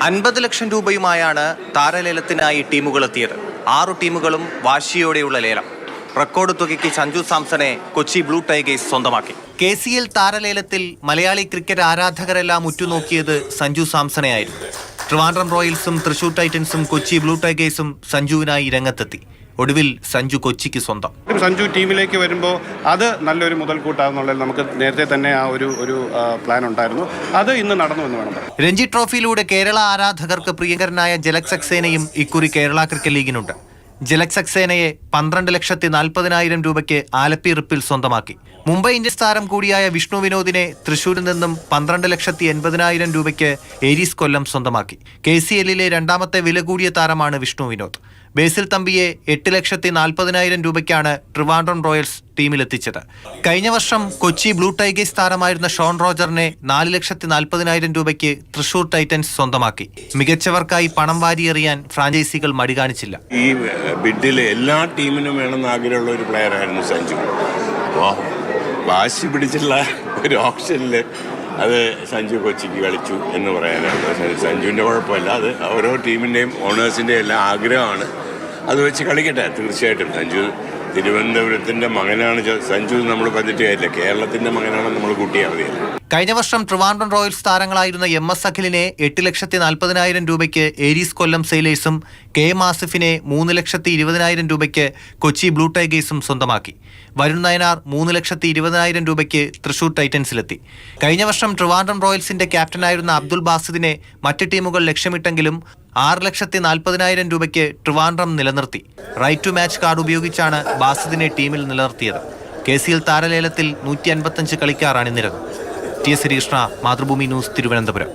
അൻപത് ലക്ഷം രൂപയുമായാണ് താരലേലത്തിനായി ടീമുകൾ എത്തിയത് ആറു ടീമുകളും വാശിയോടെയുള്ള ലേലം. റെക്കോർഡ് തുകയ്ക്ക് സഞ്ജു സാംസനെ കൊച്ചി ബ്ലൂ ടൈഗേഴ്സ് സ്വന്തമാക്കി. കെ സി എൽ താരലേലത്തിൽ മലയാളി ക്രിക്കറ്റ് ആരാധകരെല്ലാം ഉറ്റുനോക്കിയത് സഞ്ജു സാംസണെയായിരുന്നു. ട്രിവാൻഡ്രം റോയൽസും തൃശൂർ ടൈറ്റൻസും കൊച്ചി ബ്ലൂ ടൈഗേഴ്സും സഞ്ജുവിനായി രംഗത്തെത്തി. ഒടുവിൽ സഞ്ജു കൊച്ചിക്ക് സ്വന്തം. സഞ്ജു ടീമിലേക്ക് വരുമ്പോൾ അത് നല്ലൊരു മുതൽക്കൂട്ടാണെന്നുള്ളത് നമുക്ക് നേരത്തെ തന്നെ ആ ഒരു ഒരു പ്ലാൻ ഉണ്ടായിരുന്നു. അത് ഇന്ന് നടന്നു എന്ന് വേണം രഞ്ജി ട്രോഫിയിലൂടെ കേരള ആരാധകർക്ക് പ്രിയങ്കരനായ ജലക് സക്സേനയും ഇക്കുറി കേരള ക്രിക്കറ്റ് ലീഗിനുണ്ട്. ജലക് സക്സേനയെ പന്ത്രണ്ട് ലക്ഷത്തി നാൽപ്പതിനായിരം രൂപയ്ക്ക് ആലപ്പി റിപ്പിൽ സ്വന്തമാക്കി. മുംബൈ ഇന്ത്യൻസ് താരം കൂടിയായ വിഷ്ണു വിനോദിനെ തൃശൂരിൽ നിന്നും പന്ത്രണ്ട് ലക്ഷത്തി എൺപതിനായിരം രൂപയ്ക്ക് ഏരീസ് കൊല്ലം സ്വന്തമാക്കി. കെ സി എല്ലിലെ രണ്ടാമത്തെ വില കൂടിയ താരമാണ് വിഷ്ണു വിനോദ്. ബേസിൽ തമ്പിയെ എട്ട് ലക്ഷത്തി നാൽപ്പതിനായിരം രൂപയ്ക്കാണ് ട്രിവാൻഡ്രം റോയൽസ് ടീമിലെത്തിച്ചത്. കഴിഞ്ഞ വർഷം കൊച്ചി ബ്ലൂ ടൈഗേഴ്സ് താരമായിരുന്ന ഷോൺ റോജറിനെ നാല് ലക്ഷത്തി നാൽപ്പതിനായിരം രൂപയ്ക്ക് തൃശൂർ ടൈറ്റൻസ് സ്വന്തമാക്കി. മികച്ചവർക്കായി പണം വാരിയെറിയാൻ ഫ്രാഞ്ചൈസികൾ മടി കാണിച്ചില്ല. ഈ ബിഡിൽ എല്ലാ ടീമിനും വേണമെന്ന് ആഗ്രഹമുള്ള ഒരു പ്ലെയർ ആയിരുന്നു സഞ്ജു. വാശി പിടിച്ചുള്ള ഒരു ഓപ്ഷനിൽ അത് സഞ്ജു കൊച്ചിക്ക് കളിച്ചു എന്ന് പറയാനാണ്. സഞ്ജുവിന്റെ കുഴപ്പമില്ല. അത് ഓരോ ടീമിന്റെയും ഓണേഴ്സിന്റെയും എല്ലാം ആഗ്രഹമാണ്. അത് വെച്ച് കളിക്കട്ടെ തീർച്ചയായിട്ടും. സഞ്ജു തിരുവനന്തപുരത്തിന്റെ മകനാണ് സഞ്ജു നമ്മൾ കാര്യമില്ല. കേരളത്തിന്റെ മകനാണെന്ന് നമ്മൾ കൂട്ടിയാൽ മതിയല്ലോ. കഴിഞ്ഞ വർഷം ട്രിവാൻഡ്രം റോയൽസ് താരങ്ങളായിരുന്ന എം എസ് അഖിലിനെ എട്ട് ലക്ഷത്തി നാൽപ്പതിനായിരം രൂപയ്ക്ക് ഏരീസ് കൊല്ലം സെയിലേഴ്സും കെ എം ആസിഫിനെ മൂന്ന് ലക്ഷത്തി ഇരുപതിനായിരം രൂപയ്ക്ക് കൊച്ചി ബ്ലൂ ടൈഗേഴ്സും സ്വന്തമാക്കി. വരുൺ നയനാർ മൂന്ന് ലക്ഷത്തി ഇരുപതിനായിരം രൂപയ്ക്ക് തൃശൂർ ടൈറ്റൻസിലെത്തി. കഴിഞ്ഞ വർഷം ട്രിവാൻഡ്രം റോയൽസിന്റെ ക്യാപ്റ്റനായിരുന്ന അബ്ദുൾ ബാസിദിനെ മറ്റ് ടീമുകൾ ലക്ഷ്യമിട്ടെങ്കിലും ആറ് ലക്ഷത്തി നാൽപ്പതിനായിരം രൂപയ്ക്ക് ട്രിവാൻഡ്രം നിലനിർത്തി. റൈറ്റ് ടു മാച്ച് കാർഡ് ഉപയോഗിച്ചാണ് ബാസിദിനെ ടീമിൽ നിലനിർത്തിയത്. കെ സി എൽ താരലേലത്തിൽ നൂറ്റി അൻപത്തഞ്ച് കളിക്കാർ അണിനിരന്നു T S Sreekrishna Mathrubhumi news Thiruvananthapuram.